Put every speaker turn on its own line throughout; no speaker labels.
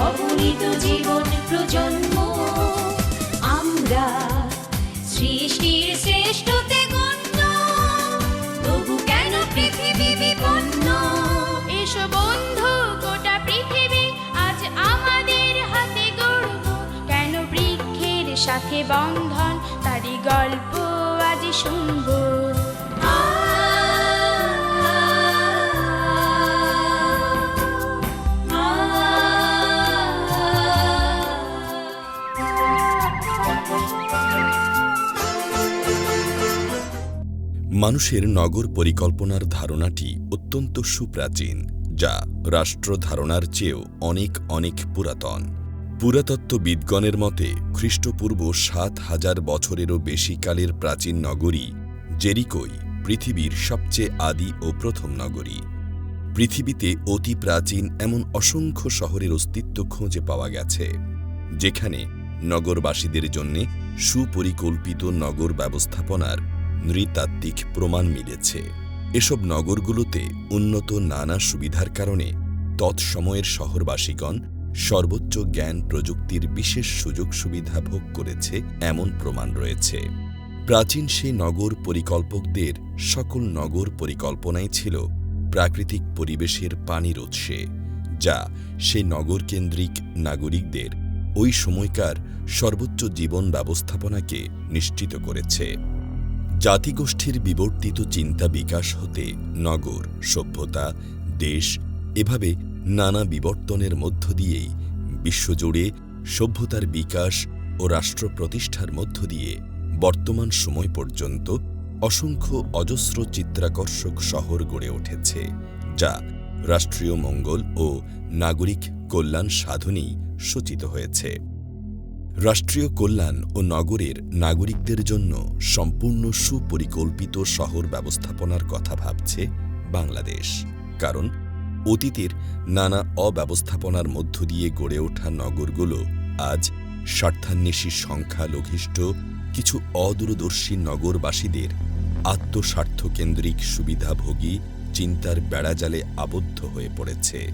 অগণিত জীবন প্রজন্ম। আমরা সৃষ্টির শ্রেষ্ঠতে গণ্য। তবু কেন পৃথিবী বিপন্ন?
এসো বন্ধু, গোটা পৃথিবী আজ আমাদের হাতে কেন বৃক্ষের সাথে বন্ধন? তারই গল্প আজ শুনব।
মানুষের নগর পরিকল্পনার ধারণাটি অত্যন্ত সুপ্রাচীন, যা রাষ্ট্র ধারণার চেয়েও অনেক অনেক পুরাতন। পুরাতত্ত্ববিদগণের মতে, খ্রিস্টপূর্ব সাত হাজার বছরেরও বেশি কালের প্রাচীন নগরী জেরিকোই পৃথিবীর সবচেয়ে আদি ও প্রথম নগরী। পৃথিবীতে অতি প্রাচীন এমন অসংখ্য শহরের অস্তিত্ব খুঁজে পাওয়া গেছে, যেখানে নগরবাসীদের জন্যে সুপরিকল্পিত নগর ব্যবস্থাপনার নৃতাত্ত্বিক প্রমাণ মিলেছে। এসব নগরগুলোতে উন্নত নানা সুবিধার কারণে তৎসময়ের শহরবাসীগণ সর্বোচ্চ জ্ঞান প্রযুক্তির বিশেষ সুযোগ সুবিধা ভোগ করেছে এমন প্রমাণ রয়েছে। প্রাচীন সেই নগর পরিকল্পকদের সকল নগর পরিকল্পনাই ছিল প্রাকৃতিক পরিবেশের পানির উৎসে, যা সেই নগরকেন্দ্রিক নাগরিকদের ওই সময়কার সর্বোচ্চ জীবন ব্যবস্থাপনাকে নিশ্চিত করেছে। জাতিগোষ্ঠীর বিবর্তিত চিন্তা বিকাশ হতে নগর, সভ্যতা, দেশ এভাবে নানা বিবর্তনের মধ্য দিয়েই বিশ্বজুড়ে সভ্যতার বিকাশ ও রাষ্ট্র প্রতিষ্ঠার মধ্য দিয়ে বর্তমান সময় পর্যন্ত অসংখ্য অজস্র চিত্রাকর্ষক শহর গড়ে উঠেছে, যা রাষ্ট্রীয় মঙ্গল ও নাগরিক কল্যাণ সাধনেই সূচিত হয়েছে। রাষ্ট্রীয় কল্যাণ ও নগরের নাগরিকদের জন্য সম্পূর্ণ সুপরিকল্পিত শহর ব্যবস্থাপনার কথা ভাবছে বাংলাদেশ। কারণ অতীতের নানা অব্যবস্থাপনার মধ্য দিয়ে গড়ে ওঠা নগরগুলো আজ স্বার্থান্বেষী, সংখ্যালঘিষ্ঠ, কিছু অদূরদর্শী নগরবাসীদের আত্মস্বার্থকেন্দ্রিক সুবিধাভোগী চিন্তার বেড়াজালে আবদ্ধ হয়ে পড়েছে।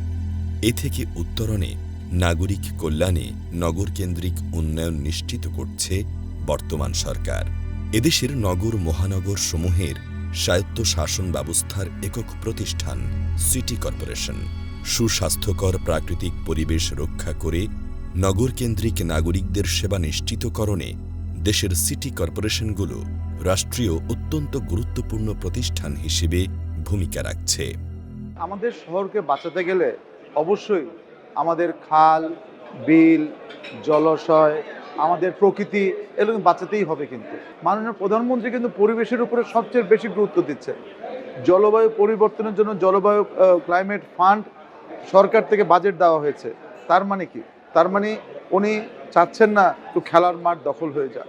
এ থেকে উত্তরণে নাগরিক কল্যাণে নগরকেন্দ্রিক উন্নয়ন নিশ্চিত করছে বর্তমান সরকার। এদেশের নগর মহানগর সমূহের স্বায়ত্ত শাসন ব্যবস্থার একক প্রতিষ্ঠান সিটি কর্পোরেশন। সুস্বাস্থ্যকর প্রাকৃতিক পরিবেশ রক্ষা করে নগরকেন্দ্রিক নাগরিকদের সেবা নিশ্চিতকরণে দেশের সিটি কর্পোরেশনগুলো রাষ্ট্রীয় অত্যন্ত গুরুত্বপূর্ণ প্রতিষ্ঠান হিসেবে ভূমিকা রাখছে।
আমাদের শহরকে বাঁচাতে গেলে অবশ্যই আমাদের খাল, বিল, জলাশয়, আমাদের প্রকৃতি, এগুলো বাঁচাতেই হবে কিন্তু। মাননীয় প্রধানমন্ত্রী কিন্তু পরিবেশের উপরে সবচেয়ে বেশি গুরুত্ব দিচ্ছে। জলবায়ু পরিবর্তনের জন্য জলবায়ু ক্লাইমেট ফান্ড সরকার থেকে বাজেট দেওয়া হয়েছে। তার মানে কি? তার মানে উনি চাচ্ছেন না তো খেলার মাঠ দখল হয়ে যাক।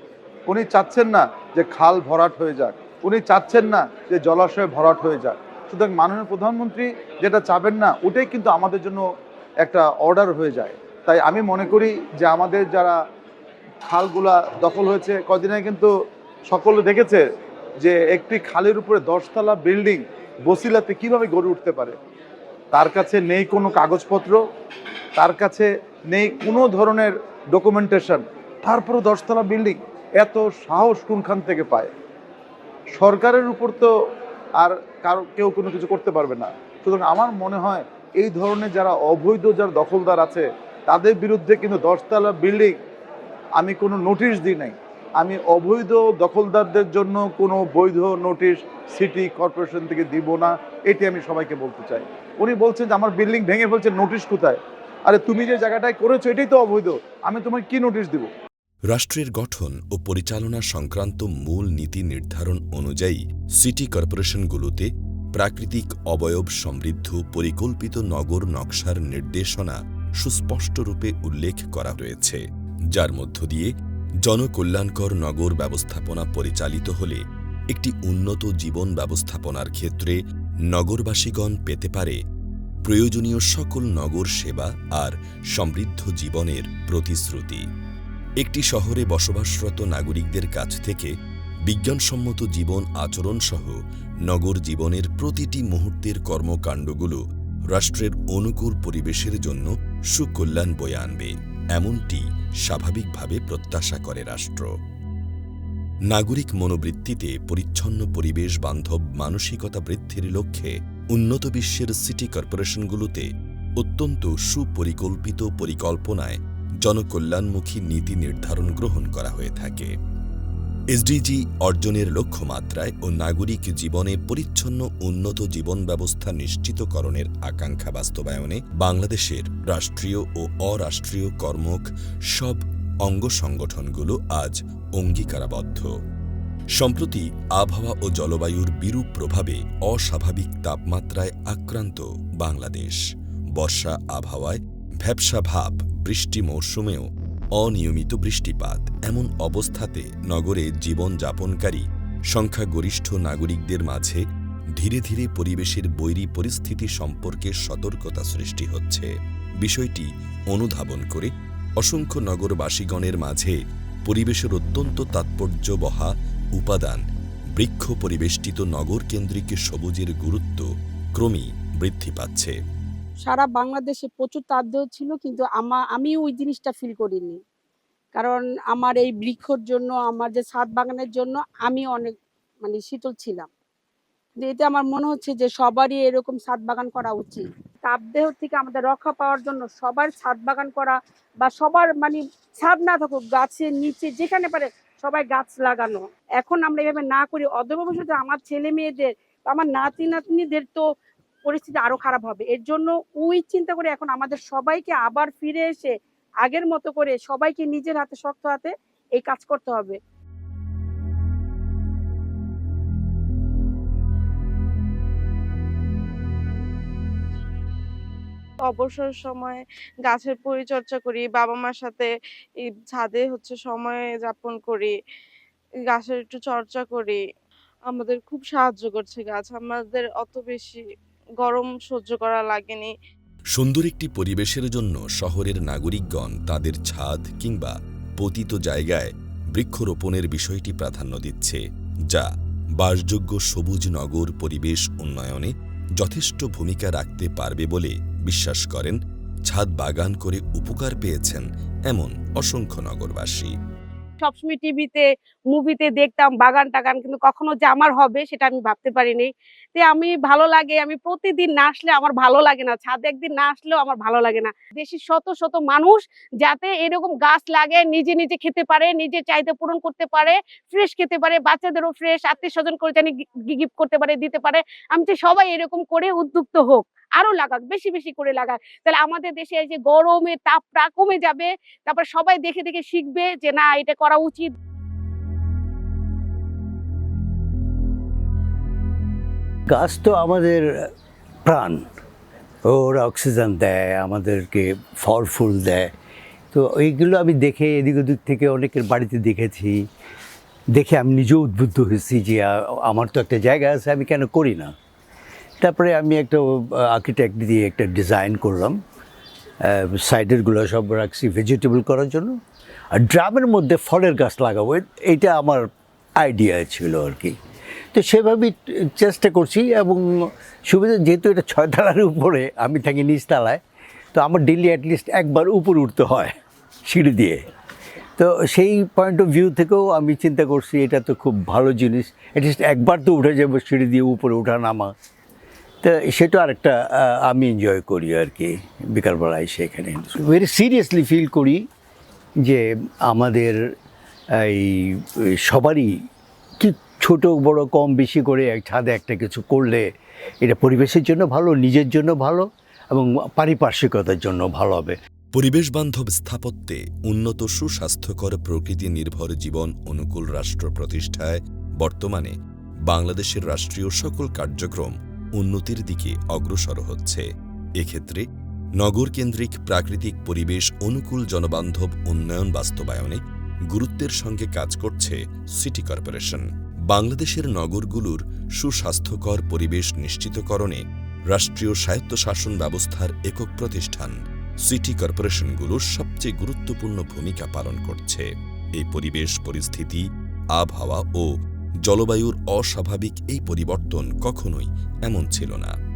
উনি চাচ্ছেন না যে খাল ভরাট হয়ে যাক। উনি চাচ্ছেন না যে জলাশয় ভরাট হয়ে যাক। সুতরাং মাননীয় প্রধানমন্ত্রী যেটা চাবেন না, ওটাই কিন্তু আমাদের জন্য একটা অর্ডার হয়ে যায়। তাই আমি মনে করি যে আমাদের যারা খালগুলা দখল হয়েছে, কদিন কিন্তু সকলে দেখেছে যে একটি খালের উপরে দশতলা বিল্ডিং বসিলাতে কীভাবে গড়ে উঠতে পারে। তার কাছে নেই কোনো কাগজপত্র, তার কাছে নেই কোনো ধরনের ডকুমেন্টেশন তারপরও দশতলা বিল্ডিং এত সাহস কোনখান থেকে পায়? সরকারের উপর তো আর কারও কেউ কোনো কিছু করতে পারবে না। সুতরাং আমার মনে হয় এই ধরনের যারা অবৈধ, যারা দখলদার আছে, তাদের বিরুদ্ধে কিন্তু দশতলা বিল্ডিং আমি কোনো নোটিশ দিই নাই। আমি অবৈধ দখলদারদের জন্য কোনো বৈধ নোটিশ সিটি কর্পোরেশন থেকে দিব না, এটি আমি সবাইকে বলতে চাই। উনি বলছেন যে, আমার বিল্ডিং ভেঙে ফেলছে, নোটিশ কোথায়? আরে, তুমি যে জায়গাটায় করেছ, এটাই তো অবৈধ। আমি তোমায় কি নোটিশ দিব?
রাষ্ট্রের গঠন ও পরিচালনা সংক্রান্ত মূল নীতি নির্ধারণ অনুযায়ী সিটি কর্পোরেশনগুলোতে প্রাকৃতিক অবয়ব সমৃদ্ধ পরিকল্পিত নগর নকশার নির্দেশনা সুস্পষ্টরূপে উল্লেখ করা হয়েছে, যার মধ্য দিয়ে জনকল্যাণকর নগর ব্যবস্থাপনা পরিচালিত হলে একটি উন্নত জীবন ব্যবস্থাপনার ক্ষেত্রে নগরবাসীগণ পেতে পারে প্রয়োজনীয় সকল নগর সেবা আর সমৃদ্ধ জীবনের প্রতিশ্রুতি। একটি শহরে বসবাসরত নাগরিকদের কাছ থেকে বিজ্ঞানসম্মত জীবন আচরণ সহ নগর জীবনের প্রতিটি মুহূর্তের কর্মকাণ্ডগুলো রাষ্ট্রের অনুকূল পরিবেশের জন্য সুকল্যাণ বয়ে আনবে, এমনটি স্বাভাবিকভাবে প্রত্যাশা করে রাষ্ট্র। নাগরিক মনোবৃত্তিতে পরিচ্ছন্ন পরিবেশ বান্ধব মানসিকতা বৃদ্ধির লক্ষ্যে উন্নত বিশ্বের সিটি কর্পোরেশনগুলোতে অত্যন্ত সুপরিকল্পিত পরিকল্পনায় জনকল্যাণমুখী নীতি নির্ধারণ গ্রহণ করা হয়ে থাকে। এসডিজি অর্জনের লক্ষ্যমাত্রায় ও নাগরিক জীবনে পরিচ্ছন্ন উন্নত জীবন ব্যবস্থা নিশ্চিতকরণের আকাঙ্ক্ষা বাস্তবায়নে বাংলাদেশের রাষ্ট্রীয় ও অরাষ্ট্রীয় কর্মক সব অঙ্গ সংগঠনগুলো আজ অঙ্গীকারাবদ্ধ। সম্প্রতি আবহাওয়া ও জলবায়ুর বিরূপ প্রভাবে অস্বাভাবিক তাপমাত্রায় আক্রান্ত বাংলাদেশ। বর্ষা আবহাওয়ায় ভ্যাবসা ভাব বৃষ্টি মৌসুমেও অনিয়মিত বৃষ্টিপাত, এমন অবস্থাতে নগরে জীবনযাপনকারী সংখ্যাগরিষ্ঠ নাগরিকদের মাঝে ধীরে ধীরে পরিবেশের বৈরী পরিস্থিতি সম্পর্কে সতর্কতা সৃষ্টি হচ্ছে। বিষয়টি অনুধাবন করে অসংখ্য নগরবাসীগণের মাঝে পরিবেশের অত্যন্ত তাৎপর্য বহা উপাদান, বৃক্ষ পরিবেষ্টিত নগর কেন্দ্রিক সবুজের গুরুত্ব ক্রমেই বৃদ্ধি পাচ্ছে।
সারা বাংলাদেশে প্রচুর তাপদেহ ছিল, কিন্তু আমা, আমি ওই জিনিসটা ফিল করিনি। কারণ আমার এই বৃক্ষর জন্য, আমার যে ছাদ বাগানের জন্য আমি অনেক মানে শীতল ছিলাম। এতে আমার মনে হচ্ছে যে সবারই এরকম ছাদ বাগান করা উচিত। তাপদেহ থেকে আমাদের রক্ষা পাওয়ার জন্য সবার ছাদ বাগান করা বা সবার মানে ছাদ না থাকুক, গাছের নিচে যেখানে পারে সবাই গাছ লাগানো। এখন আমরা এভাবে না করি অদূর ভবিষ্যতে আমার ছেলে মেয়েদের আমার নাতি নাতনিদের তো পরিস্থিতি আরও খারাপ হবে। এর জন্য ওই চিন্তা করে এখন আমাদের সবাইকে আবার ফিরে এসে আগের মতো করে সবাইকে নিজের হাতে, শক্ত হাতে এই কাজ করতে হবে।
অবসর সময়ে গাছের পরিচর্যা করি, বাবা মার সাথে ছাদে হচ্ছে সময় যাপন করি, গাছের একটু চর্চা করি। আমাদের খুব সাহায্য করছে গাছ, আমাদের অত বেশি গরম সহ্য করা লাগেনি।
সুন্দর একটি পরিবেশের জন্য শহরের নাগরিকগণ তাদের ছাদ কিংবা পতিত জায়গায় বৃক্ষরোপণের বিষয়টি প্রাধান্য দিচ্ছে, যা বাসযোগ্য সবুজ নগর পরিবেশ উন্নয়নে যথেষ্ট ভূমিকা রাখতে পারবে বলে বিশ্বাস করেন, ছাদ বাগান করে উপকার পেয়েছেন এমন অসংখ্য নগরবাসী।
সবসময় টিভিতে মুভিতে দেখতাম, বাগান টাগান, কিন্তু কখনো যে আমার হবে সেটা আমি ভাবতে পারিনি। তে আমি ভালো লাগে, আমি প্রতিদিন না আসলে আমার ভালো লাগে না। ছাদে একদিন না আসলেও আমার ভালো লাগে না। দেশের শত শত মানুষ যাতে এরকম গাছ লাগে, নিজে নিজে খেতে পারে নিজে চাহিদা পূরণ করতে পারে ফ্রেশ খেতে পারে, বাচ্চাদেরও ফ্রেশ আত্মীয় স্বজন করে জানি গিফট করতে পারে, দিতে পারে। আমি চাই সবাই এরকম করে উদ্যুক্ত হোক। আরও লাগাক, বেশি বেশি করে লাগাক। তাহলে আমাদের দেশে এই যে গরমে তাপটা কমে যাবে, তারপর সবাই দেখে দেখে শিখবে যে না, এটা করা উচিত।
গাছ তো আমাদের প্রাণ। ওরা অক্সিজেন দেয়, আমাদেরকে ফল, ফুল দেয়। তো এইগুলো আমি দেখে এদিক ওদিক থেকে অনেকের বাড়িতে দেখেছি। দেখে আমি নিজেও উদ্বুদ্ধ হয়েছি যে আমার তো একটা জায়গা আছে, আমি কেন করি না? তারপরে আমি একটা আর্কিটেক্ট দিয়ে একটা ডিজাইন করলাম। সাইডেরগুলো সব রাখছি ভেজিটেবল করার জন্য। আর ড্রামের মধ্যে ফলের গাছ লাগাবো এইটা আমার আইডিয়া ছিল আর কি। তো সেভাবেই চেষ্টা করছি এবং সুবিধা, যেহেতু এটা ছয়তলার উপরে, আমি থাকি নিচতলায় তো আমার ডেলি অ্যাটলিস্ট একবার উপরে উঠতে হয় সিঁড়ি দিয়ে। তো সেই পয়েন্ট অফ ভিউ থেকেও আমি চিন্তা করছি, এটা তো খুব ভালো জিনিস অ্যাটলিস্ট একবার তো উঠে যাব সিঁড়ি দিয়ে উপরে ওঠা নামা। সেটা আরেকটা আমি এনজয় করি আর কি বিকালবেলা এসে এখানে ভেরি সিরিয়াসলি ফিল করি যে আমাদের এই সবারই কি ছোট, বড়, কম, বেশি করে এক ছাদে একটা কিছু করলে এটা পরিবেশের জন্য ভালো, নিজের জন্য ভালো এবং পারিপার্শ্বিকতার জন্য ভালো হবে।
পরিবেশ বান্ধব স্থাপত্যে উন্নত সুস্বাস্থ্যকর প্রকৃতি নির্ভর জীবন অনুকূল রাষ্ট্র প্রতিষ্ঠায় বর্তমানে বাংলাদেশের রাষ্ট্রীয় সকল কার্যক্রম উন্নতির দিকে অগ্রসর হচ্ছে। এক্ষেত্রে নগরকেন্দ্রিক প্রাকৃতিক পরিবেশ, অনুকূল জনবান্ধব, উন্নয়ন বাস্তবায়নে গুরুত্বের সঙ্গে কাজ করছে সিটি কর্পোরেশন। বাংলাদেশের নগরগুলোর সুস্বাস্থ্যকর পরিবেশ নিশ্চিতকরণে রাষ্ট্রীয় স্বায়ত্তশাসন ব্যবস্থার একক প্রতিষ্ঠান সিটি কর্পোরেশনগুলো সবচেয়ে গুরুত্বপূর্ণ ভূমিকা পালন করছে। এই পরিবেশ, পরিস্থিতি, আবহাওয়া ও জলবায়ুর অস্বাভাবিক এই পরিবর্তন কখনোই এমন ছিল না।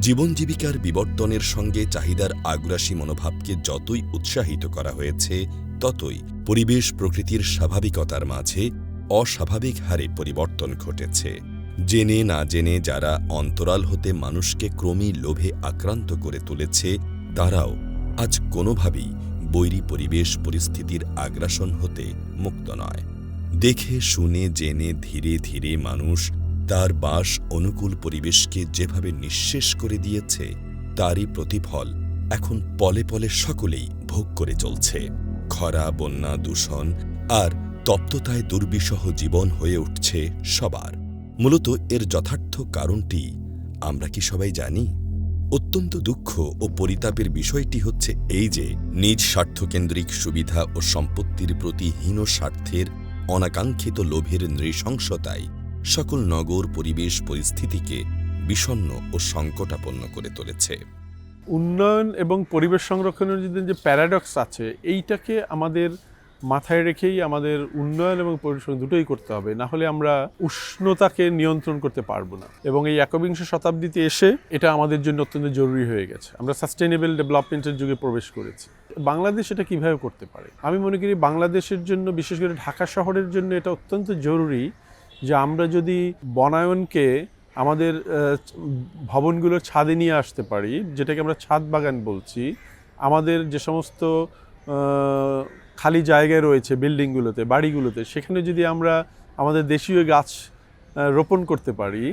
জীবন জীবিকার বিবর্তনের সঙ্গে চাহিদার আগ্রাসী মনোভাবকে যতই উৎসাহিত করা হয়েছে, ততই পরিবেশ প্রকৃতির স্বাভাবিকতার মাঝে অস্বাভাবিক হারে পরিবর্তন ঘটেছে। জেনে না জেনে যারা অন্তরাল হতে মানুষকে ক্রমেই লোভে আক্রান্ত করে তুলেছে, তারাও আজ কোনোভাবেই বৈরী পরিবেশ পরিস্থিতির আগ্রাসন হতে মুক্ত নয়। দেখে, শুনে, জেনে, ধীরে ধীরে মানুষ তার বাস অনুকূল পরিবেশকে যেভাবে নিঃশেষ করে দিয়েছে, তারই প্রতিফল এখন পলে পলে সকলেই ভোগ করে চলছে। খরা, বন্যা, দূষণ আর তপ্ততায় দুর্বিষহ জীবন হয়ে উঠছে সবার। মূলত এর যথার্থ কারণটি আমরা কি সবাই জানি? অত্যন্ত দুঃখ ও পরিতাপের বিষয়টি হচ্ছে এই যে, নিজ স্বার্থকেন্দ্রিক সুবিধা ও সম্পত্তির প্রতি হীন স্বার্থের অনাকাঙ্ক্ষিত লোভের নৃশংসতায় সকল নগর পরিবেশ পরিস্থিতিকে বিষণ্ন ও সংকটাপন্ন করে তুলেছে।
উন্নয়ন এবং পরিবেশ সংরক্ষণের যে প্যারাডক্স আছে, এইটাকে আমাদের মাথায় রেখেই আমাদের উন্নয়ন এবং সংরক্ষণ দুটোই করতে হবে। না হলে আমরা উষ্ণতাকে নিয়ন্ত্রণ করতে পারব না। এবং এই একবিংশ শতাব্দীতে এসে এটা আমাদের জন্য অত্যন্ত জরুরি হয়ে গেছে। আমরা সাস্টেনেবল ডেভেলপমেন্টের যুগে প্রবেশ করেছি। বাংলাদেশ এটা কীভাবে করতে পারে? আমি মনে করি বাংলাদেশের জন্য, বিশেষ করে ঢাকা শহরের জন্য এটা অত্যন্ত জরুরি যে আমরা যদি বনায়নকে আমাদের ভবনগুলোর ছাদে নিয়ে আসতে পারি, যেটাকে আমরা ছাদ বাগান বলছি, আমাদের যে সমস্ত খালি জায়গায় রয়েছে বিল্ডিংগুলোতে, বাড়িগুলোতে, সেখানে যদি আমরা আমাদের দেশীয় গাছ রোপণ করতে পারি,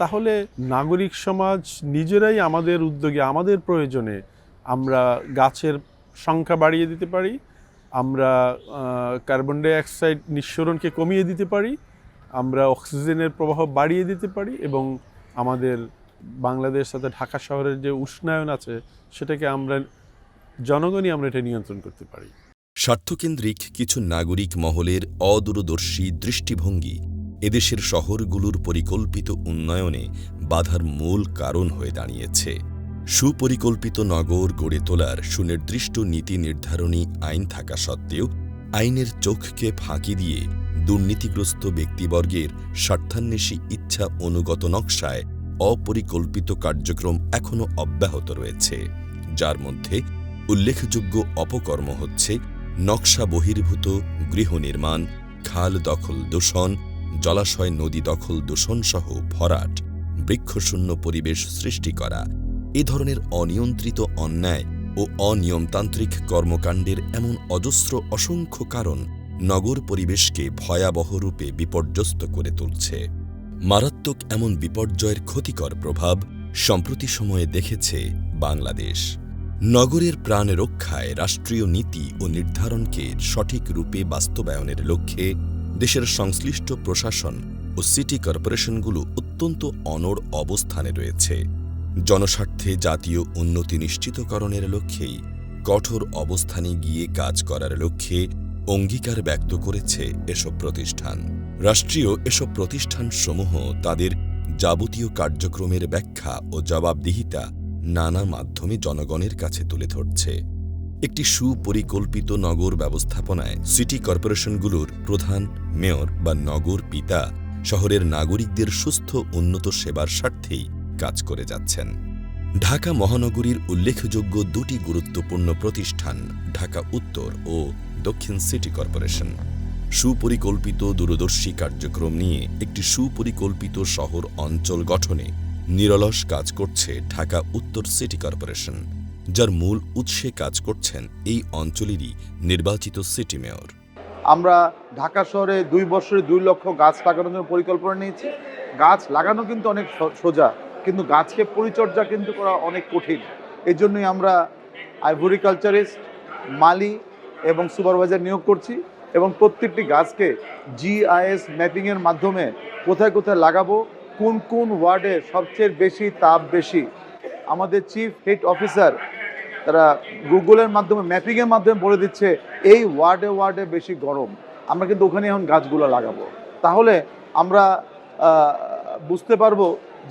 তাহলে নাগরিক সমাজ নিজেরাই আমাদের উদ্যোগে, আমাদের প্রয়োজনে আমরা গাছের সংখ্যা বাড়িয়ে দিতে পারি, আমরা কার্বন ডাই অক্সাইড নিঃসরণকে কমিয়ে দিতে পারি, আমরা অক্সিজেনের প্রবাহ বাড়িয়ে দিতে পারি এবং আমাদের বাংলাদেশ সাথে ঢাকা শহরের যে উষ্ণায়ন আছে, সেটাকে আমরা জনগণই আমরা এটা নিয়ন্ত্রণ করতে পারি।
স্বার্থকেন্দ্রিক কিছু নাগরিক মহলের অদূরদর্শী দৃষ্টিভঙ্গি এদেশের শহরগুলোর পরিকল্পিত উন্নয়নে বাধার মূল কারণ হয়ে দাঁড়িয়েছে। সুপরিকল্পিত নগর গড়ে তোলার সুনির্দিষ্ট নীতি নির্ধারণী আইন থাকা সত্ত্বেও আইনের চোখকে ফাঁকি দিয়ে দুর্নীতিগ্রস্ত ব্যক্তিবর্গের স্বার্থান্বেষী ইচ্ছা অনুগত নকশায় অপরিকল্পিত কার্যক্রম এখনও অব্যাহত রয়েছে। যার মধ্যে উল্লেখযোগ্য অপকর্ম হচ্ছে নকশা বহির্ভূত, গৃহ নির্মাণ, খাল দখল দূষণ, জলাশয় নদী দখল দূষণ সহ ভরাট, বৃক্ষশূন্য পরিবেশ সৃষ্টি করা। এ ধরনের অনিয়ন্ত্রিত অন্যায় ও অনিয়মতান্ত্রিক কর্মকাণ্ডের এমন অজস্র অসংখ্য কারণ নগর পরিবেশকে ভয়াবহ রূপে বিপর্যস্ত করে তুলছে। মারাত্মক এমন বিপর্যয়ের ক্ষতিকর প্রভাব সম্প্রতি সময়ে দেখেছে বাংলাদেশ। নগরের প্রাণ রক্ষায় রাষ্ট্রীয় নীতি ও নির্ধারণকে সঠিক রূপে বাস্তবায়নের লক্ষ্যে দেশের সংশ্লিষ্ট প্রশাসন ও সিটি কর্পোরেশনগুলো অত্যন্ত অনড় অবস্থানে রয়েছে। জনস্বার্থে জাতীয় উন্নতি নিশ্চিতকরণের লক্ষ্যেই কঠোর অবস্থানে গিয়ে কাজ করার লক্ষ্যে অঙ্গীকার ব্যক্ত করেছে এসব প্রতিষ্ঠান। রাষ্ট্রীয় এসব প্রতিষ্ঠানসমূহ তাদের যাবতীয় কার্যক্রমের ব্যাখ্যা ও জবাবদিহিতা নানা মাধ্যমে জনগণের কাছে তুলে ধরছে। একটি সুপরিকল্পিত নগর ব্যবস্থাপনায় সিটি কর্পোরেশনগুলোর প্রধান, মেয়র বা নগর পিতা শহরের নাগরিকদের সুস্থ, উন্নত সেবার স্বার্থেই কাজ করে যাচ্ছেন। ঢাকা মহানগরীর উল্লেখযোগ্য দুটি গুরুত্বপূর্ণ প্রতিষ্ঠান, ঢাকা উত্তর ও দক্ষিণ সিটি কর্পোরেশন। সুপরিকল্পিত দূরদর্শী কার্যক্রম নিয়ে একটি সুপরিকল্পিত শহর অঞ্চল গঠনে নিরলস কাজ করছে ঢাকা উত্তর সিটি কর্পোরেশন, যার মূল উৎসে কাজ করছেন এই অঞ্চলেরই নির্বাচিত সিটি মেয়র।
আমরা ঢাকা শহরে দুই বছরে দুই লক্ষ গাছ লাগানোর জন্য পরিকল্পনা নিয়েছি। গাছ লাগানো কিন্তু অনেক সোজা, কিন্তু গাছকে পরিচর্যা কিন্তু করা অনেক কঠিন। এই জন্যই আমরা আইভরিকালচারিস্ট, মালি এবং সুপারভাইজার নিয়োগ করছি এবং প্রত্যেকটি গাছকে জিআইএস ম্যাপিংয়ের মাধ্যমে কোথায় কোথায় লাগাবো কোন কোন ওয়ার্ডে সবচেয়ে বেশি তাপ বেশি? আমাদের চিফ হিট অফিসার তারা গুগলের মাধ্যমে ম্যাপিংয়ের মাধ্যমে বলে দিচ্ছে, এই ওয়ার্ডে ওয়ার্ডে বেশি গরম। আমরা কিন্তু ওখানে এখন গাছগুলো লাগাবো। তাহলে আমরা বুঝতে পারব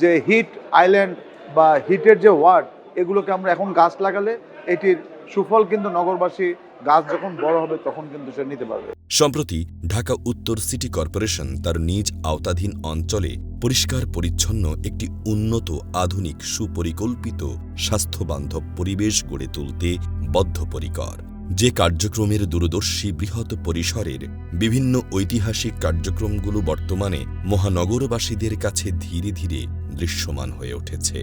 যে হিট আইল্যান্ড বা হিটের যে ওয়ার্ড, এগুলোকে আমরা এখন গাছ লাগালে, এটির সুফল কিন্তু নগরবাসী গাছ যখন বড় হবে তখন কিন্তু সে নিতে পারবে।
সম্প্রতি ঢাকা উত্তর সিটি কর্পোরেশন তার নিজ আওতাধীন অঞ্চলে পরিষ্কার পরিচ্ছন্ন একটি উন্নত আধুনিক সুপরিকল্পিত স্বাস্থ্যবান্ধব পরিবেশ গড়ে তুলতে বদ্ধপরিকর। যে কার্যক্রমের দূরদর্শী বৃহৎ পরিসরের বিভিন্ন ঐতিহাসিক কার্যক্রমগুলো বর্তমানে মহানগরবাসীদের কাছে ধীরে ধীরে দৃশ্যমান হয়ে উঠেছে।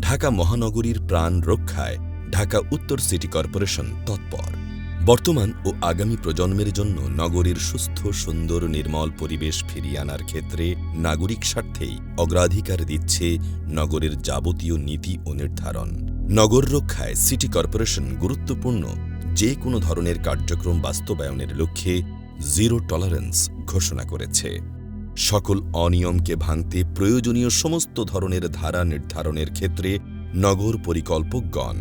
ঢাকা মহানগরীর প্রাণ রক্ষায় ঢাকা উত্তর সিটি কর্পোরেশন তৎপর। বর্তমান ও আগামী প্রজন্মের জন্য নগরীর সুস্থ, সুন্দর, নির্মল পরিবেশ ফিরিয়ে আনার ক্ষেত্রে নাগরিক স্বার্থেই অগ্রাধিকার দিচ্ছে নগরের যাবতীয় নীতি ও নির্ধারণ। নগর রক্ষায় সিটি কর্পোরেশন গুরুত্বপূর্ণ। যে কোনো ধরনের কার্যক্রম বাস্তবায়নের লক্ষ্যে জিরো টলারেন্স ঘোষণা করেছে। সকল অনিয়মকে ভাঙতে প্রয়োজনীয় সমস্ত ধরনের ধারা নির্ধারণের ক্ষেত্রে নগর পরিকল্পকগণ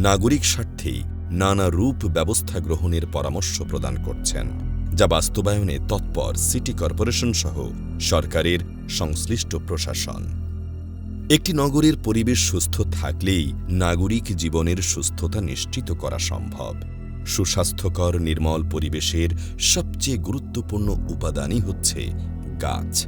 নাগরিক স্বার্থেই নানা রূপ ব্যবস্থা গ্রহণের পরামর্শ প্রদান করছেন, যা বাস্তবায়নে তৎপর সিটি কর্পোরেশন সহ সরকারের সংশ্লিষ্ট প্রশাসন। একটি নগরের পরিবেশ সুস্থ থাকলেই নাগরিক জীবনের সুস্থতা নিশ্চিত করা সম্ভব। সুস্বাস্থ্যকর, নির্মল পরিবেশের সবচেয়ে গুরুত্বপূর্ণ উপাদানই হচ্ছে গাছ।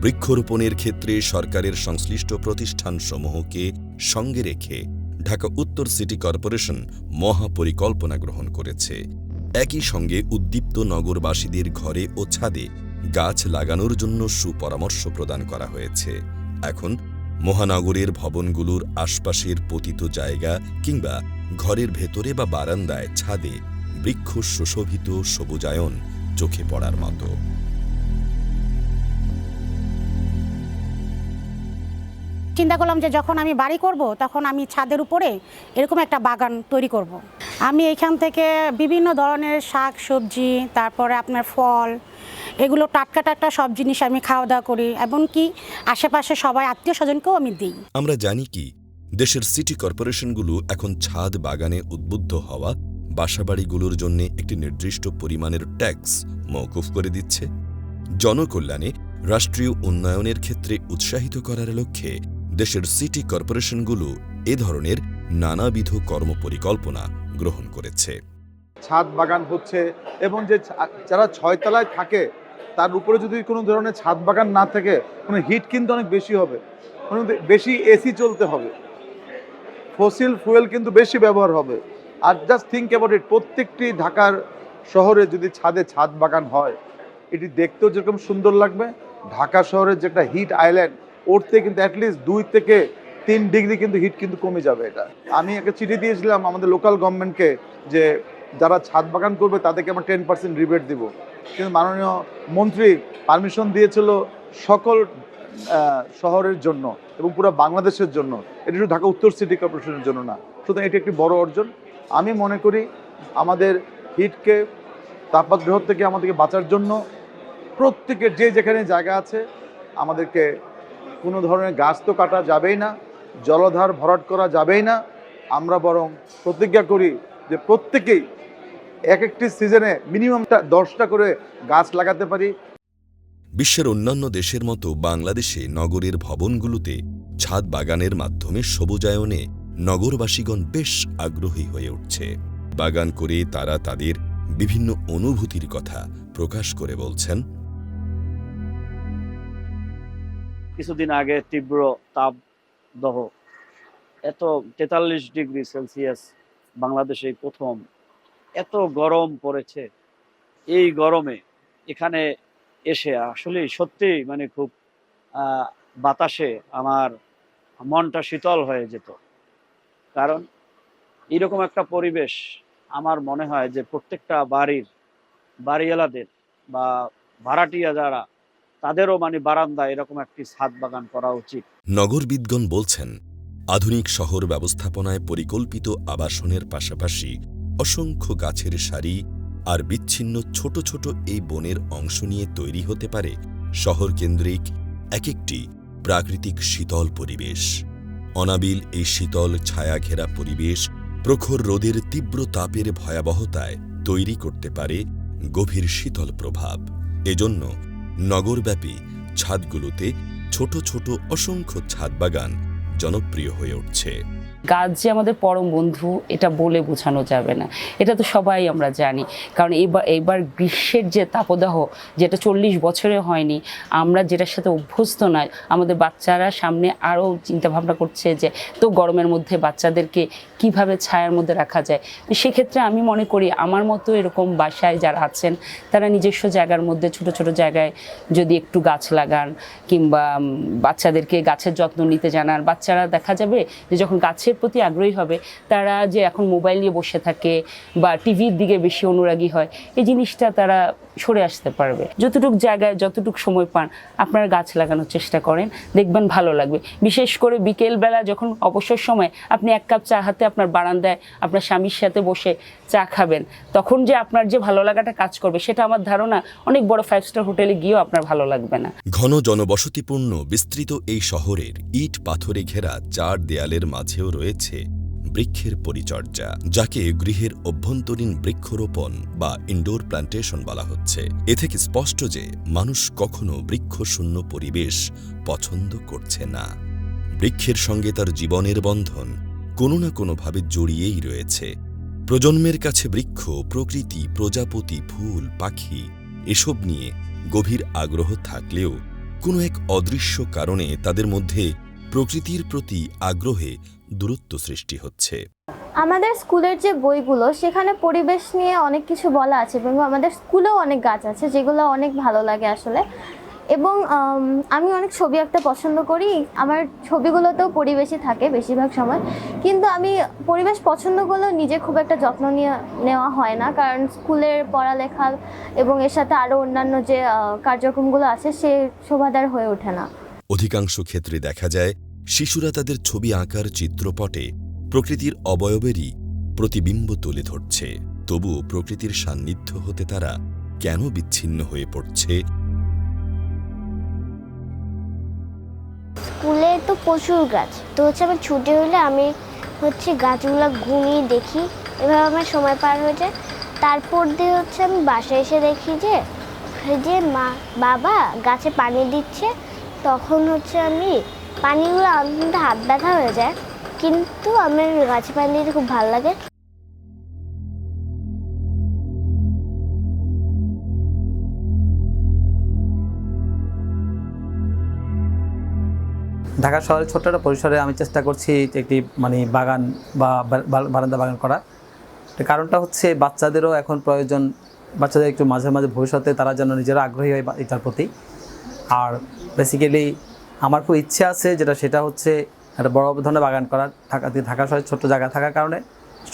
বৃক্ষরোপণের ক্ষেত্রে সরকারের সংশ্লিষ্ট প্রতিষ্ঠানসমূহকে সঙ্গে রেখে ঢাকা উত্তর সিটি কর্পোরেশন মহাপরিকল্পনা গ্রহণ করেছে। একই সঙ্গে উদ্দীপ্ত নগরবাসীদের ঘরে ও ছাদে গাছ লাগানোর জন্য সুপরামর্শ প্রদান করা হয়েছে। এখন মহানগরের ভবনগুলোর আশপাশের পতিত জায়গা কিংবা ঘরের ভেতরে বা বারান্দায় ছাদে বৃক্ষ সুশোভিত সবুজায়ন চোখে পড়ার মতো।
চিন্তা করলাম যে যখন আমি বাড়ি করব, তখন আমি ছাদের উপরে এরকম একটা বাগান তৈরি করব। আমি এখান থেকে বিভিন্ন ধরনের শাক, সবজি, তারপরে আপনার ফল, এগুলো টাটকা টাটকা সব জিনিস আমি খাওয়া দাওয়া করি এমনকি আশেপাশে সবাই আত্মীয় স্বজনকেও আমি দিই
আমরা জানি কি, দেশের সিটি কর্পোরেশনগুলো এখন ছাদ বাগানে উদ্বুদ্ধ হওয়া বাসাবাড়িগুলোর জন্য একটি নির্দিষ্ট পরিমাণের ট্যাক্স মওকুফ করে দিচ্ছে জনকল্যাণে রাষ্ট্রীয় উন্নয়নের ক্ষেত্রে উৎসাহিত করার লক্ষ্যে দেশের সিটি কর্পোরেশনগুলো এ ধরনের নানাবিধ কর্মপরিকল্পনা গ্রহণ করেছে।
ছাদ বাগান হচ্ছে এবং যে যারা ছয়তলায় থাকে, তার উপরে যদি কোনো ধরনের ছাদ বাগান না থাকে, কোনো হিট কিন্তু অনেক বেশি হবে। বেশি এসি চলতে হবে। ফসিল ফুয়েল কিন্তু বেশি ব্যবহার হবে। আর জাস্ট থিঙ্ক অ্যাবাউট ইট প্রত্যেকটি ঢাকার শহরে যদি ছাদে ছাদ বাগান হয়, এটি দেখতেও যেরকম সুন্দর লাগবে। ঢাকা শহরের যে একটা হিট আইল্যান্ড ওর থেকে কিন্তু অ্যাটলিস্ট দুই থেকে তিন ডিগ্রি কিন্তু হিট কিন্তু কমে যাবে এটা। আমি একটা চিঠি দিয়েছিলাম আমাদের লোকাল গভর্নমেন্টকে যে যারা ছাদ বাগান করবে তাদেরকে আমরা টেন পার্সেন্ট রিবেট দিব। কিন্তু মাননীয় মন্ত্রী পারমিশন দিয়েছিল সকল শহরের জন্য এবং পুরো বাংলাদেশের জন্য। এটি শুধু ঢাকা উত্তর সিটি কর্পোরেশনের জন্য না। সুতরাং এটি একটি বড় অর্জন। আমি মনে করি আমাদের হিটকে তাপমাত্রা থেকে আমাদেরকে বাঁচার জন্য প্রত্যেকের যে যেখানে জায়গা আছে আমাদেরকে কোনো ধরনের গাছ তো কাটা যাবেই না, জলধার ভরাট করা যাবেই না। আমরা বরং প্রতিজ্ঞা করি যে প্রত্যেকেই এক একটি সিজনে মিনিমামটা দশটা করে গাছ লাগাতে পারি।
বিশ্বের অন্যান্য দেশের মতো বাংলাদেশে নগরের ভবনগুলোতে ছাদ বাগানের মাধ্যমে সবুজায়নে নগরবাসীগণ বেশ আগ্রহী হয়ে উঠছে। বাগান করে তারা তাদের বিভিন্ন অনুভূতির কথা প্রকাশ করে বলছেন
কিছুদিন আগে তীব্র তাপ দহ এত তেতাল্লিশ ডিগ্রি সেলসিয়াস বাংলাদেশে প্রথম। এত গরম পড়েছে। এই গরমে এখানে এসে আসলে সত্যিই মানে খুব বাতাসে আমার মনটা শীতল হয়ে যেত। কারণ এরকম একটা পরিবেশ আমার মনে হয় যে প্রত্যেকটা বাড়ির, বাড়িওয়ালাদের বা ভাড়াটিয়া যারা তাদেরও মানে বারান্দা এরকম একটি ছাদ বাগান করা উচিত।
নগরবিদগণ বলছেন, আধুনিক শহর ব্যবস্থাপনায় পরিকল্পিত আবাসনের পাশাপাশি অসংখ্য গাছের সারি আর বিচ্ছিন্ন ছোট ছোট এই বনের অংশ নিয়ে তৈরি হতে পারে শহরকেন্দ্রিক এক একটি প্রাকৃতিক শীতল পরিবেশ। অনাবিল এই শীতল ছায়া ঘেরা পরিবেশ প্রখর রোদের তীব্র তাপের ভয়াবহতায় তৈরি করতে পারে গভীর শীতল প্রভাব। এজন্য নগরব্যাপী ছাদগুলোতে ছোট ছোট অসংখ্য ছাদ বাগান জনপ্রিয় হয়ে উঠছে।
গাছ যে আমাদের পরম বন্ধু, এটা বলে বোঝানো যাবে না। এটা তো সবাই আমরা জানি। কারণ এবার এবার গ্রীষ্মের যে তাপদাহ, যেটা চল্লিশ বছরে হয়নি, আমরা যেটার সাথে অভ্যস্ত নয়, আমাদের বাচ্চারা সামনে আরও চিন্তাভাবনা করছে যে, তো গরমের মধ্যে বাচ্চাদেরকে কীভাবে ছায়ার মধ্যে রাখা যায়? তো সেক্ষেত্রে আমি মনে করি, আমার মতো এরকম বাসায় যারা আছেন, তারা নিজস্ব জায়গার মধ্যে, ছোট ছোট জায়গায় যদি একটু গাছ লাগান, কিংবা বাচ্চাদেরকে গাছের যত্ন নিতে জানান, বাচ্চারা দেখা যাবে যে যখন গাছের প্রতি আগ্রহী হবে। তারা যে এখন মোবাইল নিয়ে বসে থাকে বা টিভির দিকে বেশি অনুরাগী হয়, এই জিনিসটা তারা সরে আসতে পারবে। যতটুকু জায়গায়, যতটুকু সময় পান, আপনারা গাছ লাগানোর চেষ্টা করেন। দেখবেন ভালো লাগবে। বিশেষ করে বিকেলবেলা যখন অবসর সময় আপনি এক কাপ চা হাতে আপনার বারান্দায় আপনার স্বামীর সাথে বসে চা খাবেন, তখন যে আপনার যে ভালো লাগাটা কাজ করবে, সেটা আমার ধারণা অনেক বড় ফাইভ স্টার হোটেলে গিয়েও আপনার ভালো লাগবে না।
ঘন জনবসতিপূর্ণ বিস্তৃত এই শহরের ইট পাথরে ঘেরা চার দেয়ালের মাঝেও রয়েছে বৃক্ষের পরিচর্যা, যাকে গৃহের অভ্যন্তরীণ বৃক্ষরোপণ বা ইনডোর প্ল্যান্টেশন বলা হচ্ছে। এ থেকে স্পষ্ট যে মানুষ কখনো বৃক্ষশূন্য পরিবেশ পছন্দ করছে না। বৃক্ষের সঙ্গে তার জীবনের বন্ধন কোনো না কোনোভাবে জড়িয়েই রয়েছে। প্রজন্মের কাছে বৃক্ষ, প্রকৃতি, প্রজাপতি, ফুল, পাখি, এসব নিয়ে গভীর আগ্রহ থাকলেও কোনো এক অদৃশ্য কারণে তাদের মধ্যে প্রকৃতির প্রতি আগ্রহে দূরত্ব সৃষ্টি হচ্ছে।
আমাদের স্কুলের যে বইগুলো সেখানে পরিবেশ নিয়ে অনেক কিছু বলা আছে এবং আমাদের স্কুলেও অনেক গাছ আছে যেগুলো অনেক ভালো লাগে আসলে। এবং আমি অনেক ছবি আঁকতে পছন্দ করি। আমার ছবিগুলোতেও পরিবেশই থাকে বেশিরভাগ সময়। কিন্তু আমি পরিবেশ পছন্দ করলেও নিজে খুব একটা যত্ন নিয়ে নেওয়া হয় না। কারণ স্কুলের পড়ালেখা এবং এর সাথে আরও অন্যান্য যে কার্যক্রমগুলো আছে সে শোভাদার হয়ে ওঠে না।
অধিকাংশ ক্ষেত্রে দেখা যায় শিশুরা তাদের ছবি আঁকার চিত্রপটে প্রকৃতির অবয়বেরই প্রতিবিম্ব তুলে ধরছে। তবুও প্রকৃতির সান্নিধ্য হতে তারা কেন বিচ্ছিন্ন হয়ে পড়ছে?
স্কুলে তো প্রচুর গাছ। তো হচ্ছে আমার ছুটি হলে আমি হচ্ছে গাছগুলো ঘুমিয়ে দেখি। এভাবে আমার সময় পার হয়ে যায়। তারপর দিয়ে হচ্ছে আমি বাসায় এসে দেখি যে যে মা, বাবা গাছে পানি দিচ্ছে, তখন হচ্ছে আমি পানিগুলো আনতে হাত ব্যথা হয়ে যায়, কিন্তু আমার গাছে পানি দিতে খুব ভালো লাগে।
ঢাকা শহরের ছোট্ট একটা পরিসরে আমি চেষ্টা করছি একটি মানে বাগান বা- বারান্দা বাগান করা কারণটা হচ্ছে বাচ্চাদেরও এখন প্রয়োজন, বাচ্চাদের একটু মাঝে মাঝে ভবিষ্যতে তারা যেন নিজেরা আগ্রহী হয় এটার প্রতি। আর বেসিক্যালি আমার খুব ইচ্ছে আছে যেটা, সেটা হচ্ছে একটা বড় ধরনের বাগান করা ঢাকা ঢাকা শহরের ছোট্ট জায়গা থাকার কারণে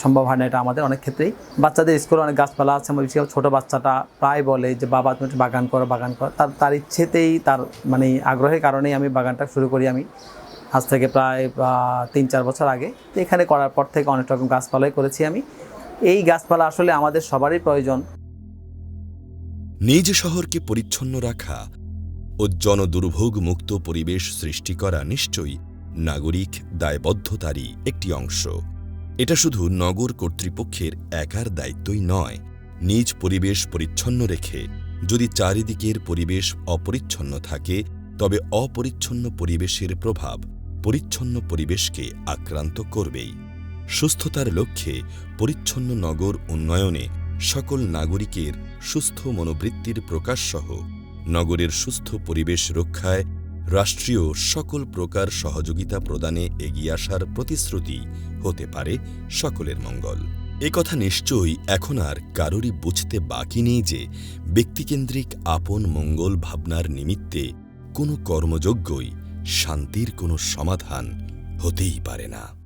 সম্ভব হয় না এটা আমাদের অনেক ক্ষেত্রেই। বাচ্চাদের স্কুলে অনেক গাছপালা আছে আমার ছোটো বাচ্চাটা প্রায় বলে যে, বাবা, তুমি বাগান করো বাগান করো। তার তার ইচ্ছেতেই, তার মানে আগ্রহের কারণেই আমি বাগানটা শুরু করি আমি। আজ থেকে প্রায় তিন, চার বছর আগে। তো এখানে করার পর থেকে অনেক রকম গাছপালাই করেছি আমি। এই গাছপালা আসলে আমাদের সবারই প্রয়োজন।
নিজ শহরকে পরিচ্ছন্ন রাখা ও জনদুর্ভোগ মুক্ত পরিবেশ সৃষ্টি করা নিশ্চয়ই নাগরিক দায়বদ্ধতারই একটি অংশ। এটা শুধু নগর কর্তৃপক্ষের একার দায়িত্বই নয়, নিজ পরিবেশ পরিচ্ছন্ন রেখে। যদি চারিদিকের পরিবেশ অপরিচ্ছন্ন থাকে, তবে অপরিচ্ছন্ন পরিবেশের প্রভাব পরিচ্ছন্ন পরিবেশকে আক্রান্ত করবেই। সুস্থতার লক্ষ্যে পরিচ্ছন্ন নগর উন্নয়নে সকল নাগরিকের সুস্থ মনোবৃত্তির প্রকাশসহ নগরের সুস্থ পরিবেশ রক্ষায় রাষ্ট্রীয় সকল প্রকার সহযোগিতা প্রদানে এগিয়ে আসার প্রতিশ্রুতি হতে পারে সকলের মঙ্গল। কথা নিশ্চয়ই এখন আর কারোরই বুঝতে বাকি নেই যে ব্যক্তিকেন্দ্রিক আপন মঙ্গল ভাবনার নিমিত্তে কোনো কর্মযোগ্যই শান্তির কোনো সমাধান হতেই পারে না।